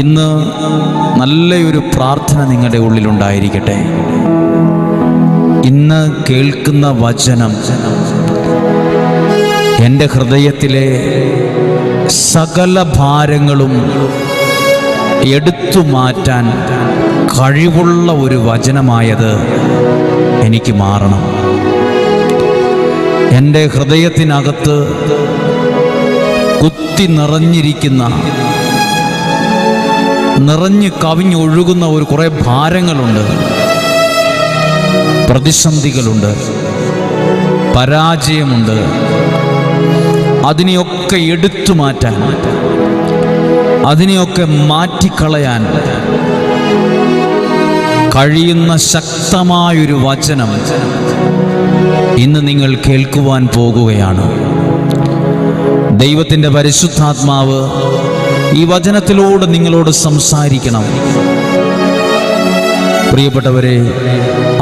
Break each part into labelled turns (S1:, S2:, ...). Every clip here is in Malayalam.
S1: ഇന്ന് നല്ലൊരു പ്രാർത്ഥന നിങ്ങളുടെ ഉള്ളിലുണ്ടായിരിക്കട്ടെ. ഇന്ന് കേൾക്കുന്ന വചനം എന്റെ ഹൃദയത്തിലെ സകല ഭാരങ്ങളും എടുത്തു മാറ്റാൻ കഴിവുള്ള ഒരു വചനമായത് എനിക്ക് മാറണം. എന്റെ ഹൃദയത്തിനകത്ത് കുത്തി നിറഞ്ഞിരിക്കുന്ന നിറഞ്ഞ് കവിഞ്ഞൊഴുകുന്ന ഒരു കുറേ ഭാരങ്ങളുണ്ട്. പ്രതിസന്ധികളുണ്ട്. പരാജയമുണ്ട്. അതിനെയൊക്കെ എടുത്തു മാറ്റാൻ അതിനെയൊക്കെ മാറ്റിക്കളയാൻ കഴിയുന്ന ശക്തമായൊരു വചനം ഇന്ന് നിങ്ങൾ കേൾക്കുവാൻ പോകുകയാണ്. ദൈവത്തിന്റെ പരിശുദ്ധാത്മാവ് ഈ വചനത്തിലൂടെ നിങ്ങളോട് സംസാരിക്കണം. പ്രിയപ്പെട്ടവരെ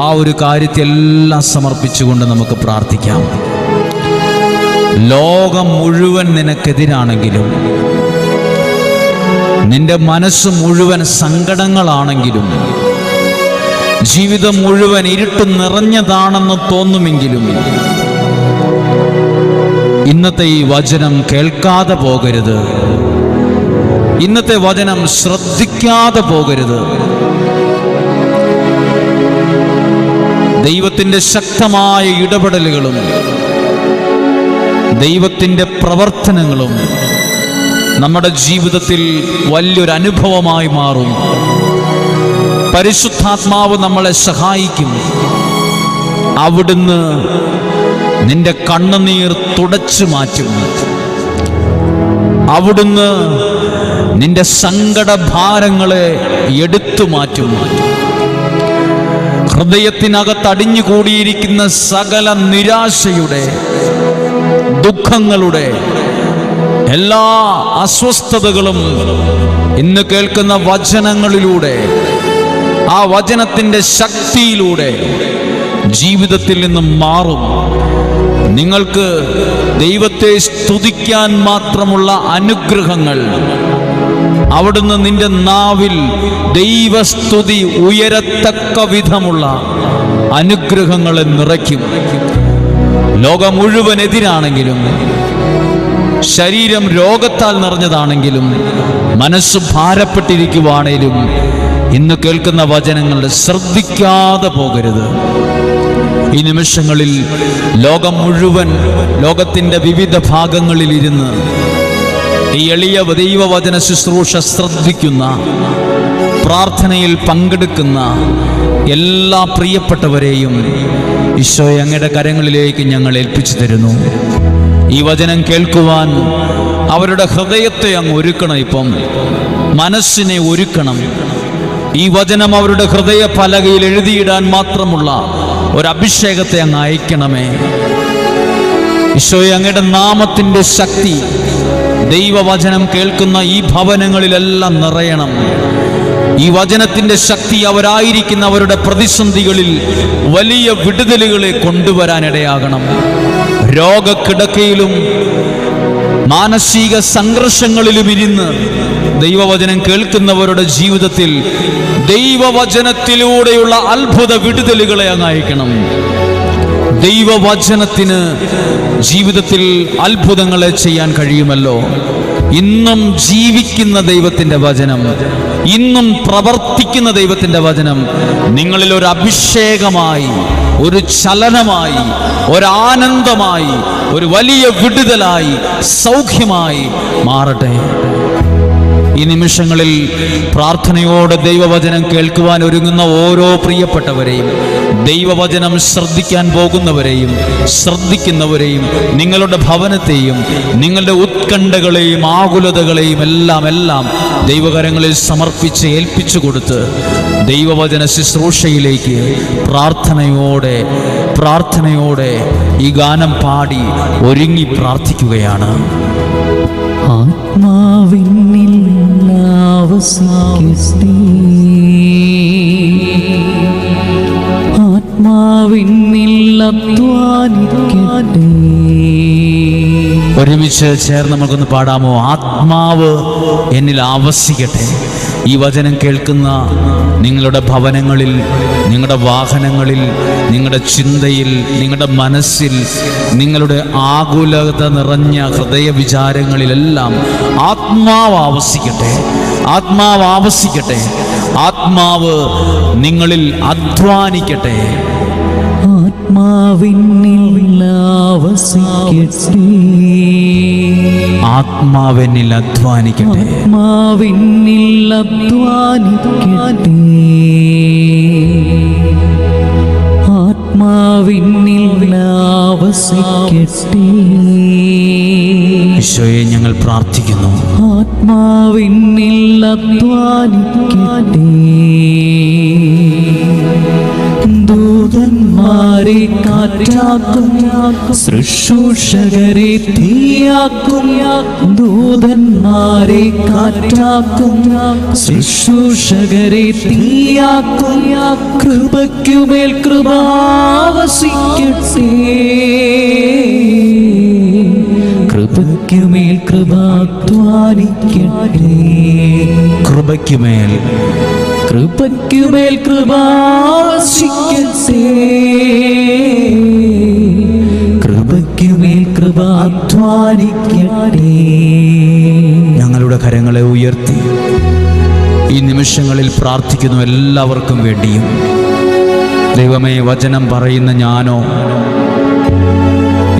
S1: ആ ഒരു കാര്യത്തെല്ലാം സമർപ്പിച്ചുകൊണ്ട് നമുക്ക് പ്രാർത്ഥിക്കാം. ലോകം മുഴുവൻ നിനക്കെതിരാണെങ്കിലും നിന്റെ മനസ്സ് മുഴുവൻ സങ്കടങ്ങളാണെങ്കിലും ജീവിതം മുഴുവൻ ഇരുട്ട് നിറഞ്ഞതാണെന്ന് തോന്നുമെങ്കിലും ഇന്നത്തെ ഈ വചനം കേൾക്കാതെ പോകരുത്. ഇന്നത്തെ വചനം ശ്രദ്ധിക്കാതെ പോകരുത്. ദൈവത്തിന്റെ ശക്തമായ ഇടപെടലുകളും ദൈവത്തിന്റെ പ്രവർത്തനങ്ങളും നമ്മുടെ ജീവിതത്തിൽ വലിയൊരു അനുഭവമായി മാറും. പരിശുദ്ധാത്മാവ് നമ്മളെ സഹായിക്കും. അവിടുന്ന് നിന്റെ കണ്ണുനീർ തുടച്ചു മാറ്റും. അവിടുന്ന് നിന്റെ സങ്കടഭാരങ്ങളെ എടുത്തു മാറ്റും ഹൃദയത്തിനകത്ത് അടിഞ്ഞുകൂടിയിരിക്കുന്ന സകല നിരാശയുടെ ദുഃഖങ്ങളുടെ എല്ലാ അസ്വസ്ഥതകളും ഇന്ന് കേൾക്കുന്ന വചനങ്ങളിലൂടെ ആ വചനത്തിന്റെ ശക്തിയിലൂടെ ജീവിതത്തിൽ നിന്നും മാറും. നിങ്ങൾക്ക് ദൈവത്തെ സ്തുതിക്കാൻ മാത്രമുള്ള അനുഗ്രഹങ്ങൾ അവിടുന്ന് നിന്റെ നാവിൽ ദൈവസ്തുതി ഉയരത്തക്ക വിധമുള്ള അനുഗ്രഹങ്ങളെ നിറയ്ക്കും. ലോകം മുഴുവൻ എതിരാണെങ്കിലും ശരീരം രോഗത്താൽ നിറഞ്ഞതാണെങ്കിലും മനസ്സ് ഭാരപ്പെട്ടിരിക്കുവാണേലും ഇന്ന് കേൾക്കുന്ന വചനങ്ങൾ ശ്രദ്ധിക്കാതെ പോകരുത്. ഈ നിമിഷങ്ങളിൽ ലോകം മുഴുവൻ ലോകത്തിന്റെ വിവിധ ഭാഗങ്ങളിൽ ഇരുന്ന് ഈ എളിയ ദൈവവചന ശുശ്രൂഷ ശ്രദ്ധിക്കുന്ന പ്രാർത്ഥനയിൽ പങ്കെടുക്കുന്ന എല്ലാ പ്രിയപ്പെട്ടവരെയും ഈശോയെ അങ്ങയുടെ കരങ്ങളിലേക്ക് ഞങ്ങൾ ഏൽപ്പിച്ചു തരുന്നു. ഈ വചനം കേൾക്കുവാൻ അവരുടെ ഹൃദയത്തെ അങ്ങ് ഒരുക്കണം ഇപ്പം. മനസ്സിനെ ഒരുക്കണം. ഈ വചനം അവരുടെ ഹൃദയ പലകയിൽ എഴുതിയിടാൻ മാത്രമുള്ള ഒരു അഭിഷേകത്തെ അങ്ങ് അയക്കണമേ. ഈശോയെ അങ്ങയുടെ നാമത്തിന്റെ ശക്തി ദൈവവചനം കേൾക്കുന്ന ഈ ഭവനങ്ങളിലെല്ലാം നിറയണം. ഈ വചനത്തിന്റെ ശക്തി അവരായിരിക്കുന്ന അവരുടെ പ്രതിസന്ധികളിൽ വലിയ വിടുതലുകളെ കൊണ്ടുവരാനിടയാകണം. രോഗക്കിടക്കയിലും മാനസിക സംഘർഷങ്ങളിലും ഇരുന്ന് ദൈവവചനം കേൾക്കുന്നവരുടെ ജീവിതത്തിൽ ദൈവവചനത്തിലൂടെയുള്ള അത്ഭുത വിടുതലുകളെ അങ്ങ് അയക്കണം. ദൈവവചനത്തിന് ജീവിതത്തിൽ അത്ഭുതങ്ങളെ ചെയ്യാൻ കഴിയുമല്ലോ. ഇന്നും ജീവിക്കുന്ന ദൈവത്തിന്റെ വചനം ഇന്നും പ്രവർത്തിക്കുന്ന ദൈവത്തിന്റെ വചനം നിങ്ങളിൽ ഒരു അഭിഷേകമായി ഒരു ചലനമായി ഒരാനന്ദമായി ഒരു വലിയ വിടുതലായി സൗഖ്യമായി മാറട്ടെ. ഈ നിമിഷങ്ങളിൽ പ്രാർത്ഥനയോടെ ദൈവവചനം കേൾക്കുവാൻ ഒരുങ്ങുന്ന ഓരോ പ്രിയപ്പെട്ടവരെയും ദൈവവചനം ശ്രദ്ധിക്കാൻ പോകുന്നവരെയും ശ്രദ്ധിക്കുന്നവരെയും നിങ്ങളുടെ ഭവനത്തെയും നിങ്ങളുടെ ഉത്കണ്ഠകളെയും ആകുലതകളെയും എല്ലാം എല്ലാം ദൈവകരങ്ങളിൽ സമർപ്പിച്ച് ഏൽപ്പിച്ചു കൊടുത്ത് ദൈവവചന ശുശ്രൂഷയിലേക്ക് പ്രാർത്ഥനയോടെ പ്രാർത്ഥനയോടെ ഈ ഗാനം പാടി ഒരുങ്ങി പ്രാർത്ഥിക്കുകയാണ്.
S2: ആത്മാവിന്നിൽ ആവസിക്കട്ടെ
S1: ഒരുമിച്ച് ചേർന്ന് നമുക്കൊന്ന് പാടാമോ? ആത്മാവ് എന്നിൽ ആവസിക്കട്ടെ. ഈ വചനം കേൾക്കുന്ന നിങ്ങളുടെ ഭവനങ്ങളിൽ നിങ്ങളുടെ വാഹനങ്ങളിൽ നിങ്ങളുടെ ചിന്തയിൽ നിങ്ങളുടെ മനസ്സിൽ നിങ്ങളുടെ ആകുലത നിറഞ്ഞ ഹൃദയ വിചാരങ്ങളിലെല്ലാം ആത്മാവ് ആവസിക്കട്ടെ. ആത്മാവ് ആവസിക്കട്ടെ. ആത്മാവ് നിങ്ങളിൽ അധ്വാനിക്കട്ടെ.
S2: ആത്മാവിന്നിൽ ആവസിക്കട്ടെ
S1: ആത്മാവെന്നിൽ അധ്വാനിക്കട്ടെ.
S2: ആത്മാവിന്നിൽ അധ്വാനിക്കട്ടെ.
S1: ഈശോയെ ഞങ്ങൾ പ്രാർത്ഥിക്കുന്നു.
S2: ആത്മാവിന്നിൽ അധ്വാനിക്കട്ടെ. ദൂതന്മാരെ കാറ്റാക്കും. ശുശ്രൂഷകരെ തീയാക്കും. ദൂതന്മാരെ കാറ്റാക്കും. ശുശ്രൂഷകരെ തീയാക്കും. കൃപയ്ക്കുമേൽ കൃപാവസിക്കട്ടെ കൃപയ്ക്കുമേൽ കൃപാധ്വാനിക്കട്ടെ
S1: കൃപയ്ക്കുമേൽ
S2: കൃപയ്ക്കുമേൽ കൃപാവസിക്കട്ടെ കൃപയ്ക്കുമേൽ കൃപാധ്വാനിക്കട്ടെ
S1: ഞങ്ങളുടെ കരങ്ങളെ ഉയർത്തി ഈ നിമിഷങ്ങളിൽ പ്രാർത്ഥിക്കുന്നു എല്ലാവർക്കും വേണ്ടിയും. ദൈവമേ വചനം പറയുന്ന ഞാനോ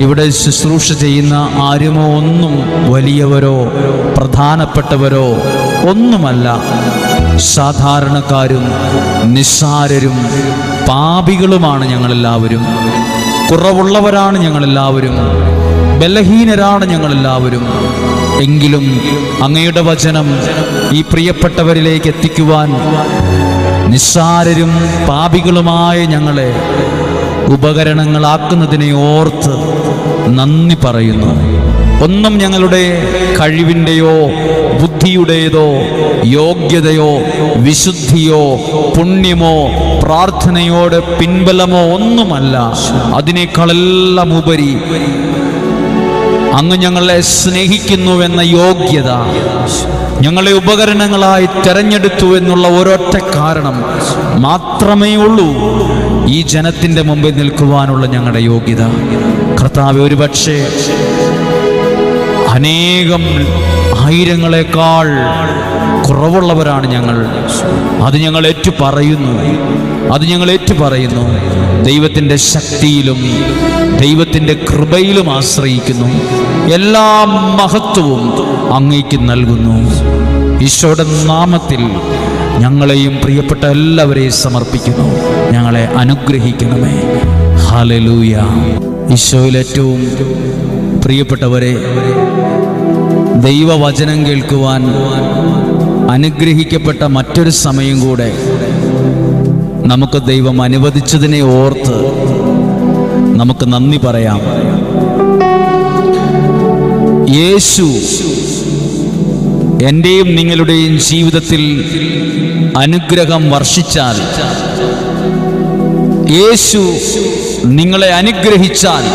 S1: ഇവിടെ ശുശ്രൂഷ ചെയ്യുന്ന ആരുമോ ഒന്നും വലിയവരോ പ്രധാനപ്പെട്ടവരോ ഒന്നുമല്ല. സാധാരണക്കാരും നിസ്സാരരും പാപികളുമാണ് ഞങ്ങളെല്ലാവരും. കുറവുള്ളവരാണ് ഞങ്ങളെല്ലാവരും. ബലഹീനരാണ് ഞങ്ങളെല്ലാവരും. എങ്കിലും അങ്ങയുടെ വചനം ഈ പ്രിയപ്പെട്ടവരിലേക്ക് എത്തിക്കുവാൻ നിസ്സാരരും പാപികളുമായ ഞങ്ങളെ ഉപകരണങ്ങളാക്കുന്നതിനെ ഓർത്ത് നന്ദി പറയുന്നു. ഒന്നും ഞങ്ങളുടെ കഴിവിന്റെയോ ബുദ്ധിയുടേതോ യോഗ്യതയോ വിശുദ്ധിയോ പുണ്യമോ പ്രാർത്ഥനയോടെ പിൻബലമോ ഒന്നുമല്ല. അതിനേക്കാളെല്ലാം ഉപരി അങ്ങ് ഞങ്ങളെ സ്നേഹിക്കുന്നുവെന്ന യോഗ്യത ഞങ്ങളെ ഉപകരണങ്ങളായി തെരഞ്ഞെടുത്തു എന്നുള്ള ഒരൊറ്റ കാരണം മാത്രമേ ഉള്ളൂ ഈ ജനത്തിന്റെ മുമ്പിൽ നിൽക്കുവാനുള്ള ഞങ്ങളുടെ യോഗ്യത. കർത്താവ് ഒരു പക്ഷേ അനേകം ആയിരങ്ങളെക്കാൾ കുറവുള്ളവരാണ് ഞങ്ങൾ. അത് ഞങ്ങൾ ഏറ്റു പറയുന്നു. അത് ഞങ്ങൾ ഏറ്റു പറയുന്നു. ദൈവത്തിന്റെ ശക്തിയിലും ദൈവത്തിന്റെ കൃപയിലും ആശ്രയിക്കുന്നു. എല്ലാ മഹത്വവും അങ്ങേക്ക് നൽകുന്നു. ഈശോയുടെ നാമത്തിൽ ഞങ്ങളെയും പ്രിയപ്പെട്ട എല്ലാവരെയും സമർപ്പിക്കുന്നു. ഞങ്ങളെ അനുഗ്രഹിക്കണമേ. ഹാലലൂയ ഈശോയിൽ ഏറ്റവും പ്രിയപ്പെട്ടവരെ ദൈവവചനം കേൾക്കുവാൻ അനുഗ്രഹിക്കപ്പെട്ട മറ്റൊരു സമയം കൂടെ നമുക്ക് ദൈവം അനുവദിച്ചതിനെ ഓർത്ത് നമുക്ക് നന്ദി പറയാം. യേശു എന്റെയും നിങ്ങളുടെയും ജീവിതത്തിൽ അനുഗ്രഹം വർഷിച്ചാൽ യേശു നിങ്ങളെ അനുഗ്രഹിച്ചാൽ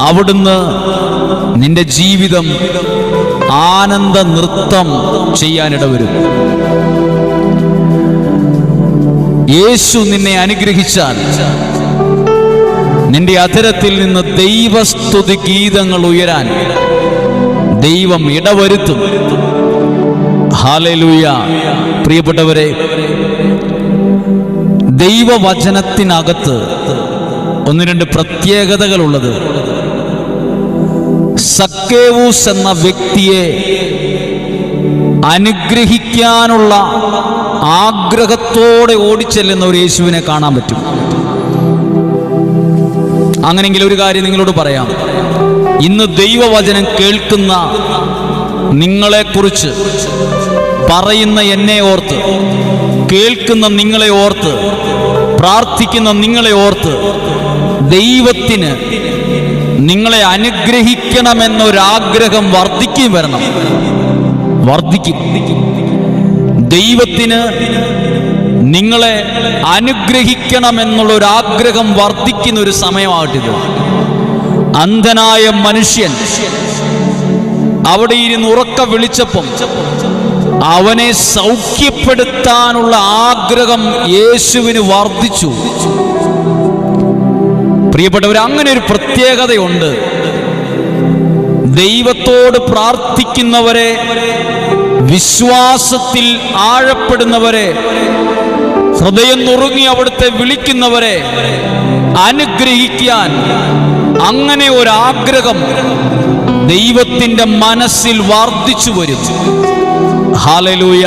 S1: അവിടുന്ന് നിന്റെ ജീവിതം ആനന്ദ നൃത്തം ചെയ്യാനിട വരും. യേശു നിന്നെ അനുഗ്രഹിച്ചാൽ നിന്റെ അധരത്തിൽ നിന്ന് ദൈവസ്തുതി ഗീതങ്ങൾ ഉയരാൻ ദൈവം ഇടവരുത്തും. ഹാലലൂയ പ്രിയപ്പെട്ടവരെ ദൈവവചനത്തിനകത്ത് ഒന്ന് രണ്ട് പ്രത്യേകതകളുള്ളത്. സക്കേവൂസ് എന്ന വ്യക്തിയെ അനുഗ്രഹിക്കാനുള്ള ആഗ്രഹത്തോടെ ഓടിച്ചെല്ലുന്ന ഒരു യേശുവിനെ കാണാൻ പറ്റും. അങ്ങനെങ്കിൽ ഒരു കാര്യം നിങ്ങളോട് പറയാം. ഇന്ന് ദൈവവചനം കേൾക്കുന്ന നിങ്ങളെക്കുറിച്ച് പറയുന്ന എന്നെ ഓർത്ത് കേൾക്കുന്ന നിങ്ങളെ ഓർത്ത് പ്രാർത്ഥിക്കുന്ന നിങ്ങളെ ഓർത്ത് ദൈവത്തിന് നിങ്ങളെ അനുഗ്രഹിക്കണമെന്നൊരാഗ്രഹം വർദ്ധിക്കുകയും വരണം. വർദ്ധിക്കും. ദൈവത്തിന് നിങ്ങളെ അനുഗ്രഹിക്കണമെന്നുള്ള ആഗ്രഹം വർദ്ധിക്കുന്ന ഒരു സമയമാകട്ടിത് അന്ധനായ മനുഷ്യൻ അവിടെ ഇരുന്ന് ഉറക്ക വിളിച്ചപ്പം അവനെ സൗഖ്യപ്പെടുത്താനുള്ള ആഗ്രഹം യേശുവിന് വർദ്ധിച്ചു. പ്രിയപ്പെട്ടവർ അങ്ങനെ ഒരു പ്രത്യേകതയുണ്ട്. ദൈവത്തോട് പ്രാർത്ഥിക്കുന്നവരെ വിശ്വാസത്തിൽ ആഴപ്പെടുന്നവരെ ഹൃദയം നുറുങ്ങി അവിടുത്തെ വിളിക്കുന്നവരെ അനുഗ്രഹിക്കാൻ അങ്ങനെ ഒരാഗ്രഹം ദൈവത്തിന്റെ മനസ്സിൽ വർദ്ധിച്ചു വരും. ഹാലലൂയ.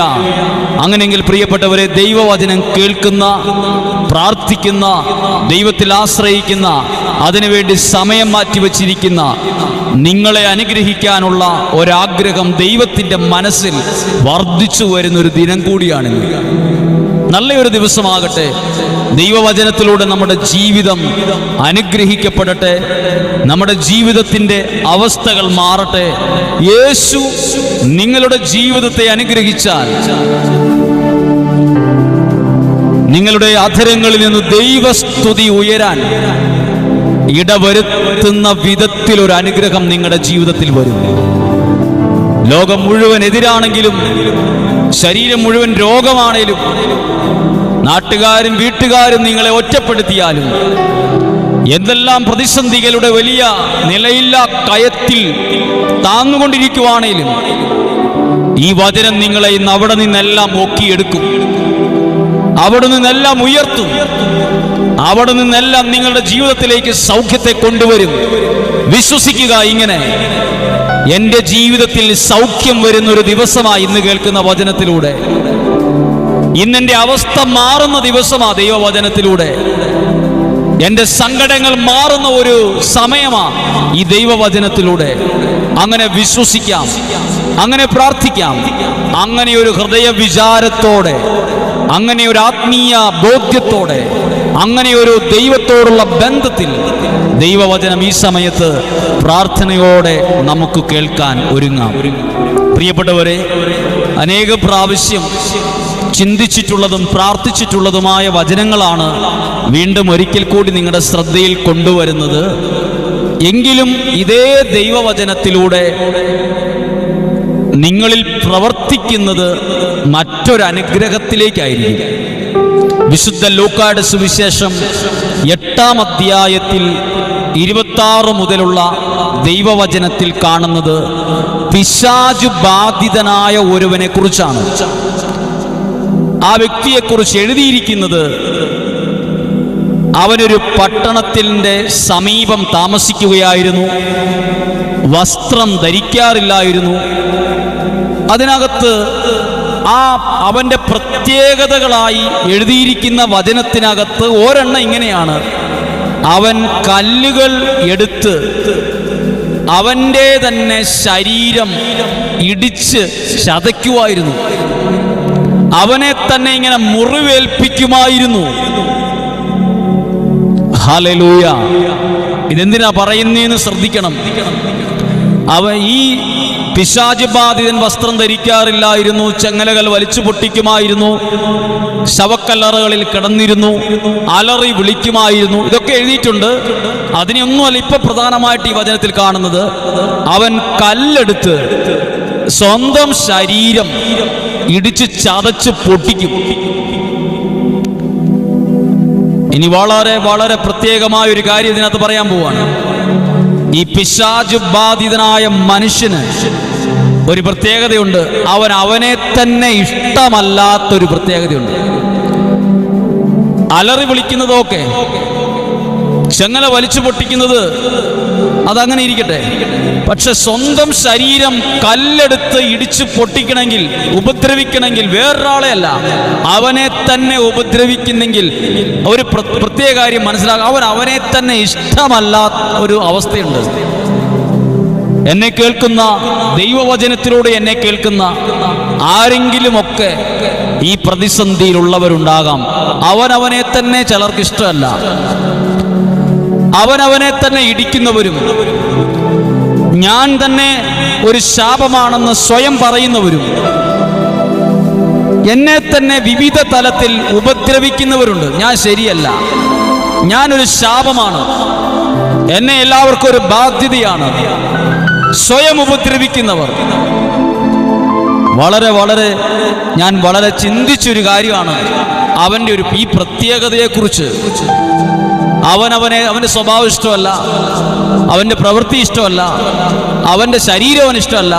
S1: അങ്ങനെയെങ്കിൽ പ്രിയപ്പെട്ടവരെ ദൈവവചനം കേൾക്കുന്ന പ്രാർത്ഥിക്കുന്ന ദൈവത്തിൽ ആശ്രയിക്കുന്ന അതിനുവേണ്ടി സമയം മാറ്റിവെച്ചിരിക്കുന്ന നിങ്ങളെ അനുഗ്രഹിക്കാനുള്ള ഒരാഗ്രഹം ദൈവത്തിന്റെ മനസ്സിൽ വർദ്ധിച്ചു വരുന്ന ഒരു ദിനം കൂടിയാണിന്ന്. നല്ലൊരു ദിവസമാകട്ടെ. ദൈവവചനത്തിലൂടെ നമ്മുടെ ജീവിതം അനുഗ്രഹിക്കപ്പെടട്ടെ. നമ്മുടെ ജീവിതത്തിന്റെ അവസ്ഥകൾ മാറട്ടെ. യേശു നിങ്ങളുടെ ജീവിതത്തെ അനുഗ്രഹിച്ചാൽ നിങ്ങളുടെ അധരങ്ങളിൽ നിന്ന് ദൈവസ്തുതി ഉയരാൻ ഇടവരുത്തുന്ന വിധത്തിൽ ഒരു അനുഗ്രഹം നിങ്ങളുടെ ജീവിതത്തിൽ വരും. ലോകം മുഴുവൻ എതിരാണെങ്കിലും ശരീരം മുഴുവൻ രോഗമാണേലും നാട്ടുകാരും വീട്ടുകാരും നിങ്ങളെ ഒറ്റപ്പെടുത്തിയാലും എന്തെല്ലാം പ്രതിസന്ധികളുടെ വലിയ നിലയില്ല കയത്തിൽ താങ്ങുകൊണ്ടിരിക്കുവാണേലും ഈ വചനം നിങ്ങളെ ഇന്ന് അവിടെ നിന്നെല്ലാം ഒക്കിയെടുക്കും അവിടെ നിന്നെല്ലാം ഉയർത്തും. അവിടെ നിന്നെല്ലാം നിങ്ങളുടെ ജീവിതത്തിലേക്ക് സൗഖ്യത്തെ കൊണ്ടുവരും. വിശ്വസിക്കുക ഇങ്ങനെ. എന്റെ ജീവിതത്തിൽ സൗഖ്യം വരുന്ന ഒരു ദിവസമായി ഇന്ന് കേൾക്കുന്ന വചനത്തിലൂടെ. ഇന്നെന്റെ അവസ്ഥ മാറുന്ന ദിവസമാ ദൈവവചനത്തിലൂടെ. എന്റെ സങ്കടങ്ങൾ മാറുന്ന ഒരു സമയമാ ഈ ദൈവവചനത്തിലൂടെ. അങ്ങനെ വിശ്വസിക്കാം അങ്ങനെ പ്രാർത്ഥിക്കാം അങ്ങനെ ഒരു ഹൃദയ വിചാരത്തോടെ അങ്ങനെ ഒരു ആത്മീയ ബോധ്യത്തോടെ അങ്ങനെ ഒരു ദൈവത്തോടുള്ള ബന്ധത്തിൽ ദൈവവചനം ഈ സമയത്ത് പ്രാർത്ഥനയോടെ നമുക്ക് കേൾക്കാൻ ഒരുങ്ങാം. പ്രിയപ്പെട്ടവരെ അനേക പ്രാവശ്യം ചിന്തിച്ചിട്ടുള്ളതും പ്രാർത്ഥിച്ചിട്ടുള്ളതുമായ വചനങ്ങളാണ് വീണ്ടും ഒരിക്കൽ കൂടി നിങ്ങളുടെ ശ്രദ്ധയിൽ കൊണ്ടുവരുന്നത്. എങ്കിലും ഇതേ ദൈവവചനത്തിലൂടെ നിങ്ങളിൽ പ്രവർത്തിക്കുന്നത് മറ്റൊരനുഗ്രഹത്തിലേക്കായിരിക്കും വിശുദ്ധ ലൂക്കാട് സുവിശേഷം എട്ടാം അധ്യായത്തിൽ ഇരുപത്താറ് മുതലുള്ള ദൈവവചനത്തിൽ കാണുന്നത് പിശാചു ബാധിതനായ ഒരുവനെ കുറിച്ചാണ്. ആ വ്യക്തിയെക്കുറിച്ച് എഴുതിയിരിക്കുന്നത് അവനൊരു പട്ടണത്തിന്റെ സമീപം താമസിക്കുകയായിരുന്നു. വസ്ത്രം ധരിക്കാറില്ലായിരുന്നു. അതിനകത്ത് ആ അവന്റെ പ്രത്യേകതകളായി എഴുതിയിരിക്കുന്ന വചനത്തിനകത്ത് ഒരെണ്ണം ഇങ്ങനെയാണ്. അവൻ കല്ലുകൾ എടുത്ത് അവന്റെ തന്നെ ശരീരം ഇടിച്ച് ചതയ്ക്കുമായിരുന്നു. അവനെ തന്നെ ഇങ്ങനെ മുറിവേൽപ്പിക്കുമായിരുന്നു. ഹലലൂയ ഇതെന്തിനാ പറയുന്നതെന്ന് ശ്രദ്ധിക്കണം. അവ ഈ പിശാച് ബാധിതൻ വസ്ത്രം ധരിക്കാറില്ലായിരുന്നു ചെങ്ങലകൾ വലിച്ചു പൊട്ടിക്കുമായിരുന്നു ശവക്കല്ലറകളിൽ കിടന്നിരുന്നു അലറി വിളിക്കുമായിരുന്നു. ഇതൊക്കെ എഴുതിയിട്ടുണ്ട്. അതിനൊന്നുമല്ല ഇപ്പൊ പ്രധാനമായിട്ട് ഈ വചനത്തിൽ കാണുന്നത്. അവൻ കല്ലെടുത്ത് സ്വന്തം ശരീരം ഇടിച്ച് ചതച്ച് പൊട്ടിക്കും. ഇനി വളരെ വളരെ പ്രത്യേകമായ ഒരു കാര്യം ഇതിനകത്ത് പറയാൻ പോവാണ്. ഈ പിശാജ് ബാധിതനായ മനുഷ്യന് ഒരു പ്രത്യേകതയുണ്ട്. അവൻ അവനെ തന്നെ ഇഷ്ടമല്ലാത്തൊരു പ്രത്യേകതയുണ്ട്. അലറി വിളിക്കുന്നതൊക്കെ ചെങ്ങല വലിച്ചു പൊട്ടിക്കുന്നത് അതങ്ങനെ ഇരിക്കട്ടെ. പക്ഷെ സ്വന്തം ശരീരം കല്ലെടുത്ത് ഇടിച്ച് പൊട്ടിക്കണമെങ്കിൽ ഉപദ്രവിക്കണമെങ്കിൽ വേറൊരാളെ അല്ല അവനെ തന്നെ ഉപദ്രവിക്കുന്നെങ്കിൽ ഒരു പ്രത്യേക കാര്യം മനസ്സിലാക്കുക അവൻ അവനെ തന്നെ ഇഷ്ടമല്ലാത്ത ഒരു അവസ്ഥയുണ്ട്. എന്നെ കേൾക്കുന്ന ദൈവവചനത്തിലൂടെ എന്നെ കേൾക്കുന്ന ആരെങ്കിലുമൊക്കെ ഈ പ്രതിസന്ധിയിലുള്ളവരുണ്ടാകാം. അവനവനെ തന്നെ ചിലർക്ക് ഇഷ്ടമല്ല. അവനവനെ തന്നെ ഇടിക്കുന്നവരും ഞാൻ തന്നെ ഒരു ശാപമാണെന്ന് സ്വയം പറയുന്നവരും എന്നെ തന്നെ വിവിധ തലത്തിൽ ഉപദ്രവിക്കുന്നവരുണ്ട്. ഞാൻ ശരിയല്ല. ഞാനൊരു ശാപമാണ്. എന്നെ എല്ലാവർക്കും ഒരു ബാധ്യതയാണ്. സ്വയം ഉപദ്രവിക്കുന്നവർ. വളരെ വളരെ ഞാൻ വളരെ ചിന്തിച്ചൊരു കാര്യമാണ്. അവന്റെ ഒരു ഈ പ്രത്യേകതയെക്കുറിച്ച്. അവനവനെ അവന്റെ സ്വഭാവം ഇഷ്ടമല്ല. അവന്റെ പ്രവൃത്തി ഇഷ്ടമല്ല. അവന്റെ ശരീരം അവന് ഇഷ്ടമല്ല.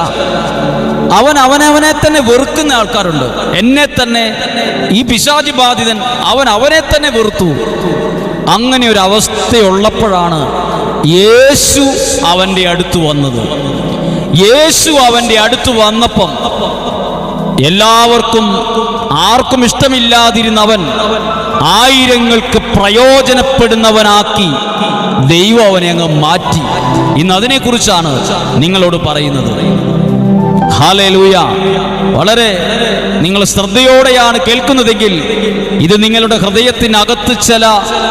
S1: അവൻ അവനവനെ തന്നെ വെറുക്കുന്ന ആൾക്കാരുണ്ട്. എന്നെ തന്നെ ഈ പിശാചി ബാധിതൻ അവൻ അവനെ തന്നെ വെറുത്തു. അങ്ങനെ ഒരു അവസ്ഥയുള്ളപ്പോഴാണ് യേശു അവന്റെ അടുത്ത് വന്നത്. യേശു അവന്റെ അടുത്ത് വന്നപ്പം എല്ലാവർക്കും ആർക്കും ഇഷ്ടമില്ലാതിരുന്നവൻ ആയിരങ്ങൾക്ക് പ്രയോജനപ്പെടുന്നവനാക്കി ദൈവം അവനെ അങ്ങ് മാറ്റി. ഇന്ന് അതിനെക്കുറിച്ചാണ് നിങ്ങളോട് പറയുന്നത്. ഹാലേലൂയ വളരെ നിങ്ങൾ ശ്രദ്ധയോടെയാണ് കേൾക്കുന്നതെങ്കിൽ ഇത് നിങ്ങളുടെ ഹൃദയത്തിനകത്ത് ചില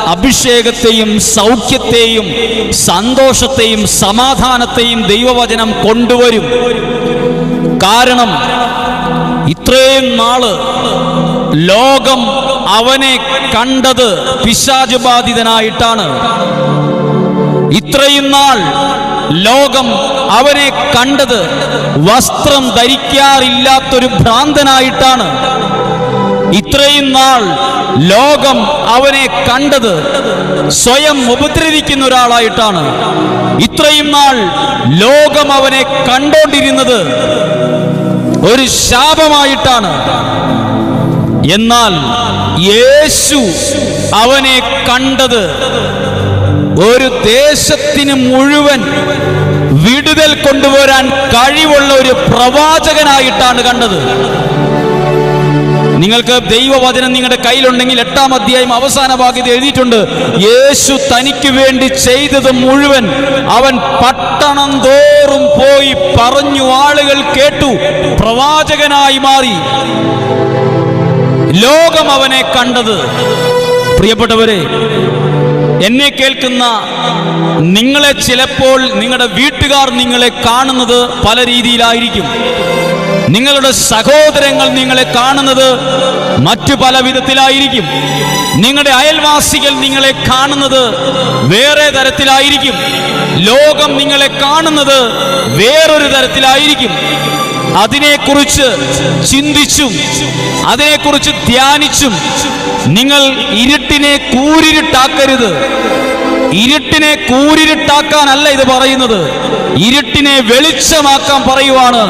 S1: അഭിഷേകത്തെയും സൗഖ്യത്തെയും സന്തോഷത്തെയും സമാധാനത്തെയും ദൈവവചനം കൊണ്ടുവരും. കാരണം ഇത്രയും നാൾ ലോകം അവനെ കണ്ടത് പിശാജ് ബാധിതനായിട്ടാണ്. ഇത്രയും നാൾ ലോകം അവനെ കണ്ടത് വസ്ത്രം ധരിക്കാറില്ലാത്തൊരു ഭ്രാന്തനായിട്ടാണ്. ഇത്രയും നാൾ ലോകം അവനെ കണ്ടത് സ്വയം ഉപദ്രവിക്കുന്ന ഒരാളായിട്ടാണ്. ഇത്രയും നാൾ ലോകം അവനെ കണ്ടോണ്ടിരുന്നത് ഒരു ശാപമായിട്ടാണ്. എന്നാൽ യേശു അവനെ കണ്ടത് ഒരു ദേശത്തിന് മുഴുവൻ വിടുതൽ കൊണ്ടുവരാൻ കഴിവുള്ള ഒരു പ്രവാചകനായിട്ടാണ് കണ്ടത്. നിങ്ങൾക്ക് ദൈവവചനം നിങ്ങളുടെ കയ്യിലുണ്ടെങ്കിൽ എട്ടാം അധ്യായം അവസാന ഭാഗ്യത എഴുതിയിട്ടുണ്ട് യേശു തനിക്ക് വേണ്ടി ചെയ്തത് മുഴുവൻ അവൻ പട്ടണം തോറും പോയി പറഞ്ഞു ആളുകൾ കേട്ടു പ്രവാചകനായി മാറി. ലോകം അവനെ കണ്ടത്. പ്രിയപ്പെട്ടവരെ എന്നെ കേൾക്കുന്ന നിങ്ങളെ ചിലപ്പോൾ നിങ്ങളുടെ വീട്ടുകാർ നിങ്ങളെ കാണുന്നത് പല രീതിയിലായിരിക്കും. നിങ്ങളുടെ സഹോദരങ്ങൾ നിങ്ങളെ കാണുന്നത് മറ്റു പല വിധത്തിലായിരിക്കും. നിങ്ങളുടെ അയൽവാസികൾ നിങ്ങളെ കാണുന്നത് വേറെ തരത്തിലായിരിക്കും. ലോകം നിങ്ങളെ കാണുന്നത് വേറൊരു തരത്തിലായിരിക്കും. അതിനെക്കുറിച്ച് ചിന്തിച്ചും അതിനെക്കുറിച്ച് ധ്യാനിച്ചും നിങ്ങൾ ഇരുട്ടിനെ കൂരിരുട്ടാക്കരുത്. ഇരുട്ടിനെ കൂരിരുട്ടാക്കാനല്ല ഇത് പറയുന്നത്. ഇരുട്ടിനെ വെളിച്ചമാക്കാൻ പറയുവാണ്.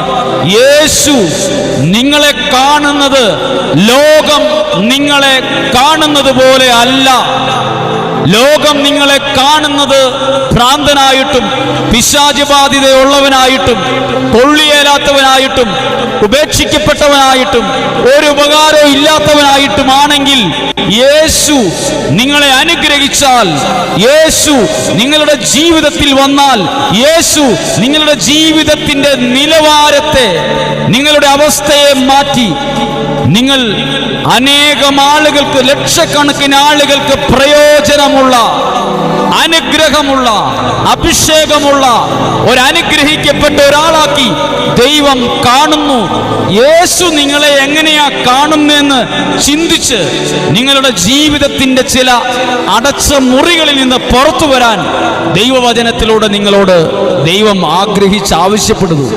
S1: യേശു നിങ്ങളെ കാണുന്നത് ലോകം നിങ്ങളെ കാണുന്നത് പോലെ അല്ല. ലോകം നിങ്ങളെ കാണുന്നത് ഭ്രാന്തനായിട്ടും പിശാചുബാധിതയുള്ളവനായിട്ടും കൊള്ളിയേലാത്തവനായിട്ടും ഉപേക്ഷിക്കപ്പെട്ടവനായിട്ടും ഒരു ഉപകാരവും ഇല്ലാത്തവനായിട്ടുമാണെങ്കിൽ യേശു നിങ്ങളെ അനുഗ്രഹിച്ചാൽ യേശു നിങ്ങളുടെ ജീവിതത്തിൽ വന്നാൽ യേശു നിങ്ങളുടെ ജീവിതത്തിന്റെ നിലവാരത്തെ നിങ്ങളുടെ അവസ്ഥയെ മാറ്റി നിങ്ങൾ അനേകം ആളുകൾക്ക് ലക്ഷക്കണക്കിന് ആളുകൾക്ക് പ്രയോജനമുള്ള അനുഗ്രഹമുള്ള അഭിഷേകമുള്ള ഒരു അനുഗ്രഹിക്കപ്പെട്ട ഒരാളാക്കി ദൈവം കാണുന്നു. യേശു നിങ്ങളെ എങ്ങനെയാ കാണുന്നതെന്ന് ചിന്തിച്ച് നിങ്ങളുടെ ജീവിതത്തിന്റെ ചില അടച്ച മുറികളിൽ നിന്ന് പുറത്തു വരാൻ ദൈവവചനത്തിലൂടെ നിങ്ങളോട് ദൈവം ആഗ്രഹിച്ച് ആവശ്യപ്പെടുന്നു.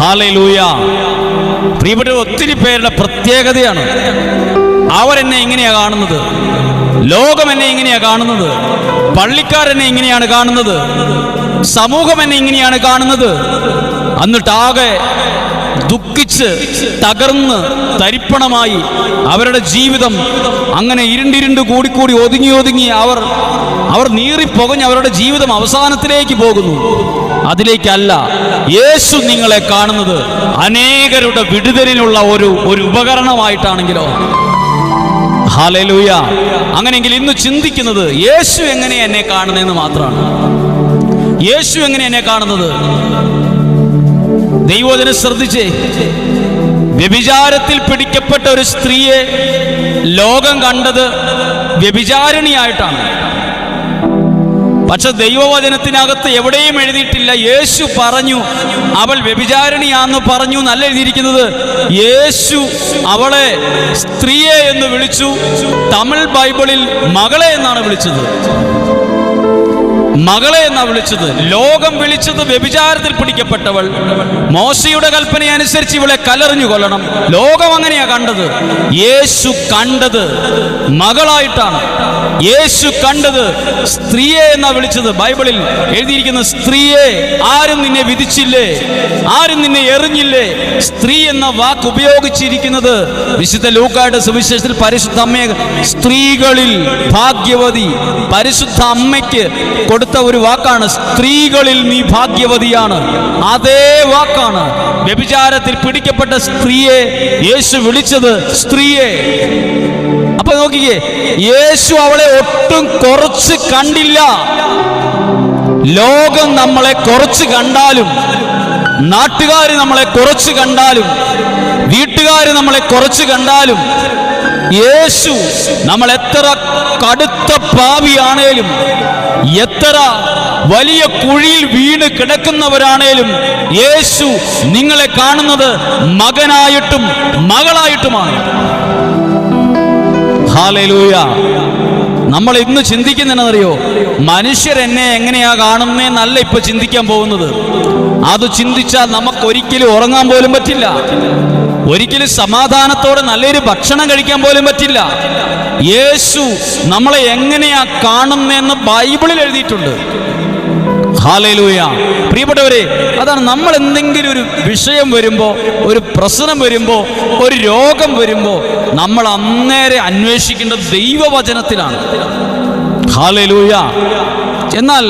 S1: ഹാലയിലൂയ പ്രിയപ്പെട്ട ഒത്തിരി പേരുടെ പ്രത്യേകതയാണ്. അവരെന്നെ എങ്ങനെയാ കാണുന്നത്? ലോകം എന്നെ ഇങ്ങനെയാ കാണുന്നത്. പള്ളിക്കാരെന്നെ ഇങ്ങനെയാണ് കാണുന്നത്. സമൂഹം എന്നെ ഇങ്ങനെയാണ് കാണുന്നത്. എന്നിട്ടാകെ ദുഃഖിച്ച് തകർന്ന് തരിപ്പണമായി അവരുടെ ജീവിതം അങ്ങനെ ഇരുണ്ടിരുണ്ട് കൂടിക്കൂടി ഒതുങ്ങി ഒതുങ്ങി അവർ അവർ നീറിപ്പൊകഞ്ഞ് അവരുടെ ജീവിതം അവസാനത്തിലേക്ക് പോകുന്നു. അതിലേക്കല്ല യേശു നിങ്ങളെ കാണുന്നത്. അനേകരുടെ വിടുതലിനുള്ള ഒരു ഒരു ഉപകരണമായിട്ടാണെങ്കിലോ. ഹാലലൂയ. അങ്ങനെയെങ്കിൽ ഇന്ന് ചിന്തിക്കുന്നത് യേശു എങ്ങനെ എന്നെ കാണുന്നതെന്ന് മാത്രമാണ്. യേശു എങ്ങനെ എന്നെ കാണുന്നത്? ദൈവോധന ശ്രദ്ധിച്ചേ. വ്യഭിചാരത്തിൽ പിടിക്കപ്പെട്ട ഒരു സ്ത്രീയെ ലോകം കണ്ടത് വ്യഭിചാരിണിയായിട്ടാണ്. പക്ഷെ ദൈവവചനത്തിനകത്ത് എവിടെയും എഴുതിയിട്ടില്ല. യേശു പറഞ്ഞു അവൾ വ്യഭിചാരിണിയാന്ന് പറഞ്ഞു. നല്ല എഴുതിയിരിക്കുന്നത് യേശു അവളെ സ്ത്രീയെ എന്ന് വിളിച്ചു തമിഴ് ബൈബിളിൽ മകളെ എന്നാണ് വിളിച്ചത്. മകളെ എന്നാ വിളിച്ചത്? ലോകം വിളിച്ചത് വ്യഭിചാരത്തിൽ പിടിക്കപ്പെട്ടവൾ. മോശയുടെ കൽപ്പന അനുസരിച്ച് ഇവളെ കലറിഞ്ഞു കൊല്ലണം. ലോകം അങ്ങനെയാ കണ്ടത്. യേശു കണ്ടത് മകളായിട്ടാണ്. യേശു കണ്ടത് സ്ത്രീയെ എന്നാ വിളിച്ചത്. ബൈബിളിൽ എഴുതിയിരിക്കുന്ന സ്ത്രീയെ ആരും നിന്നെ വിധിച്ചില്ലേ? ആരും നിന്നെ എറിഞ്ഞില്ലേ? സ്ത്രീ എന്ന വാക്ക് ഉപയോഗിച്ചിരിക്കുന്നത് വിശുദ്ധ ലൂക്കായുടെ സുവിശേഷത്തിൽ പരിശുദ്ധ അമ്മയെ സ്ത്രീകളിൽ ഭാഗ്യവതി പരിശുദ്ധ അമ്മയ്ക്ക് കൊടുത്ത ഒരു വാക്കാണ് സ്ത്രീകളിൽ നീ ഭാഗ്യവതിയാണ്. അതേ വാക്കാണ്. വ്യഭിചാരത്തിൽ പിടിക്കപ്പെട്ട സ്ത്രീയെ യേശു വിളിച്ചത് സ്ത്രീയെ. അപ്പൊ നോക്കിക്കേ യേശു അവളെ ഒട്ടും കുറച്ച് കണ്ടില്ല. ലോകം നമ്മളെ കുറച്ച് കണ്ടാലും നാട്ടുകാർ നമ്മളെ കുറച്ച് കണ്ടാലും വീട്ടുകാർ നമ്മളെ കുറച്ച് കണ്ടാലും യേശു നമ്മൾ എത്ര കടുത്ത പാവിയാണേലും എത്ര വലിയ കുഴിയിൽ വീണ് കിടക്കുന്നവരാണേലും യേശു നിങ്ങളെ കാണുന്നത് മകനായിട്ടും മകളായിട്ടുമാണ്. നമ്മൾ ഇന്ന് ചിന്തിക്കുന്നതെന്നറിയോ മനുഷ്യർ എന്നെ എങ്ങനെയാ കാണുന്നതെന്നല്ല ഇപ്പൊ ചിന്തിക്കാൻ പോകുന്നത്. അത് ചിന്തിച്ചാൽ നമുക്ക് ഒരിക്കലും ഉറങ്ങാൻ പോലും പറ്റില്ല. ഒരിക്കലും സമാധാനത്തോടെ നല്ലൊരു ഭക്ഷണം കഴിക്കാൻ പോലും പറ്റില്ല. യേശു നമ്മളെ എങ്ങനെയാ കാണുന്നതെന്ന് ബൈബിളിൽ എഴുതിയിട്ടുണ്ട്. പ്രിയപ്പെട്ടവരെ അതാണ് നമ്മൾ എന്തെങ്കിലും ഒരു വിഷയം വരുമ്പോൾ ഒരു പ്രശ്നം വരുമ്പോൾ ഒരു രോഗം വരുമ്പോൾ നമ്മൾ അന്നേരെ അന്വേഷിക്കേണ്ട ദൈവവചനത്തിലാണ്. ഹാലയിലൂയ എന്നാൽ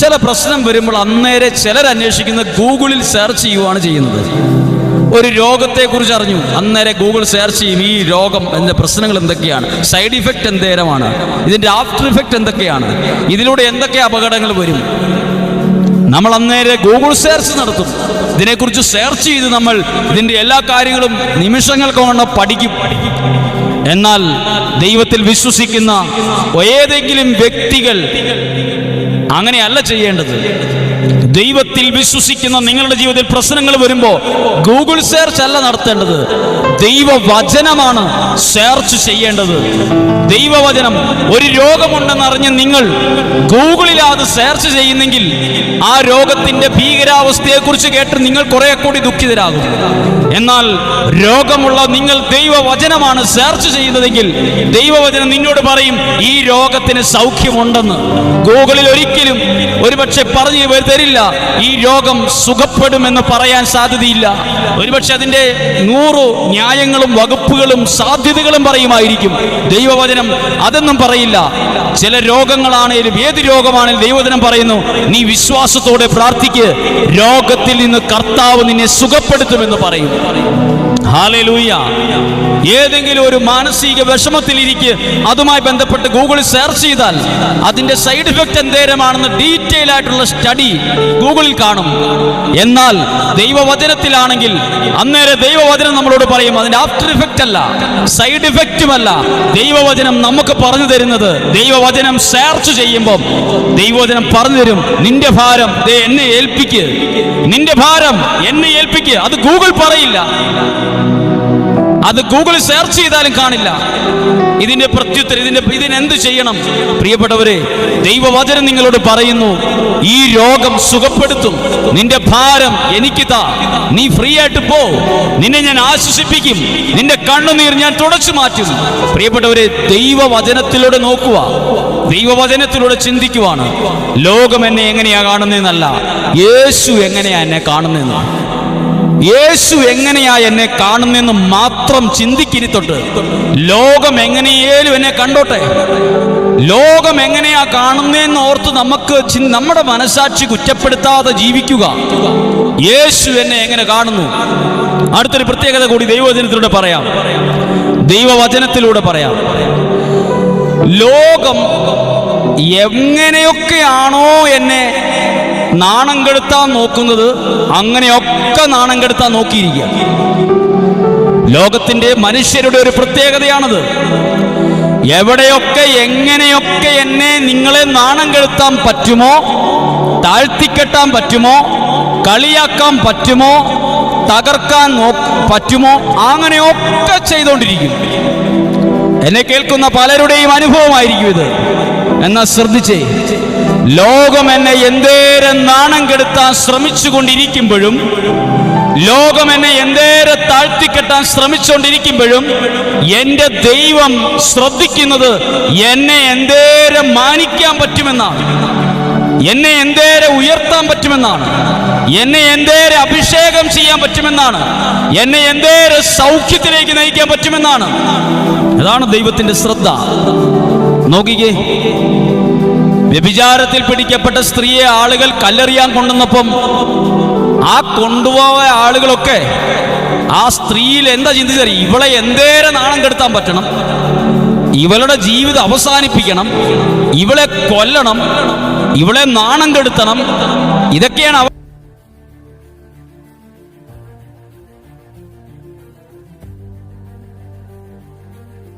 S1: ചില പ്രശ്നം വരുമ്പോൾ അന്നേരെ ചിലർ അന്വേഷിക്കുന്നത് ഗൂഗിളിൽ സെർച്ച് ചെയ്യുവാണ് ചെയ്യുന്നത്. ഒരു രോഗത്തെ കുറിച്ച് അറിഞ്ഞു. അന്നേരം ഗൂഗിൾ സെർച്ച് ചെയ്യും ഈ രോഗം എന്റെ പ്രശ്നങ്ങൾ എന്തൊക്കെയാണ്? സൈഡ് ഇഫക്റ്റ് എന്തേരമാണ്? ഇതിന്റെ ആഫ്റ്റർ ഇഫക്റ്റ് എന്തൊക്കെയാണ്? ഇതിലൂടെ എന്തൊക്കെ അപകടങ്ങൾ വരും? നമ്മൾ അന്നേരം ഗൂഗിൾ സെർച്ച് നടത്തും. ഇതിനെക്കുറിച്ച് സെർച്ച് ചെയ്ത് നമ്മൾ ഇതിന്റെ എല്ലാ കാര്യങ്ങളും നിമിഷങ്ങൾക്ക് കൊണ്ട് പഠിക്കും. എന്നാൽ ദൈവത്തിൽ വിശ്വസിക്കുന്ന ഏതെങ്കിലും വ്യക്തികൾ അങ്ങനെയല്ല ചെയ്യേണ്ടത്. ദൈവത്തിൽ വിശ്വസിക്കുന്ന നിങ്ങളുടെ ജീവിതത്തിൽ പ്രശ്നങ്ങൾ വരുമ്പോൾ ഗൂഗിൾ സെർച്ച് അല്ല നടത്തേണ്ടത്. ദൈവവചനമാണ് സെർച്ച് ചെയ്യേണ്ടത്. ദൈവവചനം ഒരു രോഗമുണ്ടെന്ന് അറിഞ്ഞ് നിങ്ങൾ ഗൂഗിളിൽ അത് സെർച്ച് ചെയ്യുന്നെങ്കിൽ ആ രോഗത്തിന്റെ ഭീകരാവസ്ഥയെക്കുറിച്ച് കേട്ട് നിങ്ങൾ കുറെ കൂടി ദുഃഖിതരാകും. എന്നാൽ രോഗമുള്ള നിങ്ങൾ ദൈവവചനമാണ് സെർച്ച് ചെയ്യുന്നതെങ്കിൽ ദൈവവചനം നിന്നോട് പറയും ഈ രോഗത്തിന് സൗഖ്യമുണ്ടെന്ന്. ഗൂഗിളിൽ ഒരിക്കലും ഒരുപക്ഷെ പറഞ്ഞു തരില്ല ഈ രോഗം സുഖപ്പെടുമെന്ന് പറയാൻ സാധ്യതയില്ല. ഒരുപക്ഷെ അതിന്റെ നൂറ് ന്യായങ്ങളും വകുപ്പുകളും സാധ്യതകളും പറയുമായിരിക്കും. ദൈവവചനം അതൊന്നും പറയില്ല. ചില രോഗങ്ങളാണേലും ഏത് രോഗമാണേലും ദൈവവചനം പറയുന്നു നീ വിശ്വാസത്തോടെ പ്രാർത്ഥിക്ക്. രോഗത്തിൽ നിന്ന് കർത്താവ് നിന്നെ സുഖപ്പെടുത്തുമെന്ന് പറയും. ഏതെങ്കിലും ഒരു മാനസിക വിഷമത്തിലിരിക്കെ അതുമായി ബന്ധപ്പെട്ട് ഗൂഗിളിൽ സെർച്ച് ചെയ്താൽ അതിന്റെ സൈഡ് ഇഫക്റ്റ് എന്തേരമാണെന്ന് ഡീറ്റെയിൽ ആയിട്ടുള്ള സ്റ്റഡി ഗൂഗിളിൽ കാണും. എന്നാൽ ദൈവവചനത്തിലാണെങ്കിൽ അന്നേരം ദൈവവചനം നമ്മളോട് പറയും അതിന്റെ ആഫ്റ്റർ ഇഫക്റ്റ് അല്ല സൈഡ് ഇഫക്റ്റുമല്ല ദൈവവചനം നമുക്ക് പറഞ്ഞു തരുന്നത് ദൈവവചനം സെർച്ച് ചെയ്യുമ്പോൾ ദൈവവചനം പറഞ്ഞു തരും. നിന്റെ ഭാരം എന്നെ ഏൽപ്പിക്ക്. നിന്റെ ഭാരം എന്നെ ഏൽപ്പിക്ക്. അത് ഗൂഗിൾ പറയില്ല. അത് ഗൂഗിളിൽ സെർച്ച് ചെയ്താലും കാണില്ല. ഇതിന്റെ പ്രത്യുത്തരം ഇതിന്റെ ഇതിന് എന്ത് ചെയ്യണം? പ്രിയപ്പെട്ടവരെ ദൈവവചനം നിങ്ങളോട് പറയുന്നു ഈ രോഗം സുഖപ്പെടുത്തും. നിന്റെ ഭാരം എനിക്ക് താ നീ ഫ്രീ ആയിട്ട് പോ. നിന്നെ ഞാൻ ആശ്വസിപ്പിക്കും. നിന്റെ കണ്ണുനീർ ഞാൻ തുടച്ചു മാറ്റും. പ്രിയപ്പെട്ടവരെ ദൈവവചനത്തിലൂടെ നോക്കുക. ദൈവവചനത്തിലൂടെ ചിന്തിക്കുവാണ്. ലോകം എന്നെ എങ്ങനെയാ കാണുന്നതെന്നല്ല യേശു എങ്ങനെയാ എന്നെ കാണുന്നതെന്ന്. യേശു എങ്ങനെയാ എന്നെ കാണുന്നെന്ന് മാത്രം ചിന്തിക്കിനി തൊട്ട് ലോകം എങ്ങനെയേലും എന്നെ കണ്ടോട്ടെ. ലോകം എങ്ങനെയാ കാണുന്നതെന്ന് ഓർത്ത് നമുക്ക് നമ്മുടെ മനസാക്ഷി കുറ്റപ്പെടുത്താതെ ജീവിക്കുക. യേശു എന്നെ എങ്ങനെ കാണുന്നു? അടുത്തൊരു പ്രത്യേകത കൂടി ദൈവവചനത്തിലൂടെ പറയാം. ദൈവവചനത്തിലൂടെ പറയാം. ലോകം എങ്ങനെയൊക്കെയാണോ എന്നെ നാണം കെടുത്താൻ നോക്കുന്നത് അങ്ങനെയൊക്കെ നാണം കെടുത്താൻ നോക്കിയിരിക്കുക. ലോകത്തിന്റെ മനുഷ്യരുടെ ഒരു പ്രത്യേകതയാണത്. എവിടെയൊക്കെ എങ്ങനെയൊക്കെ എന്നെ നിങ്ങളെ നാണം കെടുത്താൻ പറ്റുമോ താഴ്ത്തിക്കെട്ടാൻ പറ്റുമോ കളിയാക്കാൻ പറ്റുമോ തകർക്കാൻ നോ പറ്റുമോ അങ്ങനെയൊക്കെ ചെയ്തുകൊണ്ടിരിക്കും എന്നെ കേൾക്കുന്ന പലരുടെയും അനുഭവമായിരിക്കും ഇത്. എന്നാൽ ശ്രദ്ധിച്ചേ. ലോകം എന്നെ എന്തേരം നാണം കെടുത്താൻ ശ്രമിച്ചുകൊണ്ടിരിക്കുമ്പോഴും ലോകം എന്നെ എന്തേരെ താഴ്ത്തിക്കെട്ടാൻ ശ്രമിച്ചുകൊണ്ടിരിക്കുമ്പോഴും എന്റെ ദൈവം ശ്രദ്ധിക്കുന്നത് എന്നെ എന്തേരെ മാനിക്കാൻ പറ്റുമെന്നാണ്. എന്നെ എന്തേരെ ഉയർത്താൻ പറ്റുമെന്നാണ്. എന്നെ എന്തേരെ അഭിഷേകം ചെയ്യാൻ പറ്റുമെന്നാണ്. എന്നെ എന്തേരെ സൗഖ്യത്തിലേക്ക് നയിക്കാൻ പറ്റുമെന്നാണ്. അതാണ് ദൈവത്തിന്റെ ശ്രദ്ധ. നോക്കിക്കേ. വ്യഭിചാരത്തിൽ പിടിക്കപ്പെട്ട സ്ത്രീയെ ആളുകൾ കല്ലെറിയാൻ കൊണ്ടുവന്നപ്പം ആ കൊണ്ടുപോയ ആളുകളൊക്കെ ആ സ്ത്രീയിൽ എന്താ ചിന്തിച്ചറിയ ഇവളെ എന്തേരെ നാണം കെടുത്താൻ പറ്റണം? ഇവളുടെ ജീവിതം അവസാനിപ്പിക്കണം. ഇവളെ കൊല്ലണം. ഇവളെ നാണം കെടുത്തണം. ഇതൊക്കെയാണ് അവർ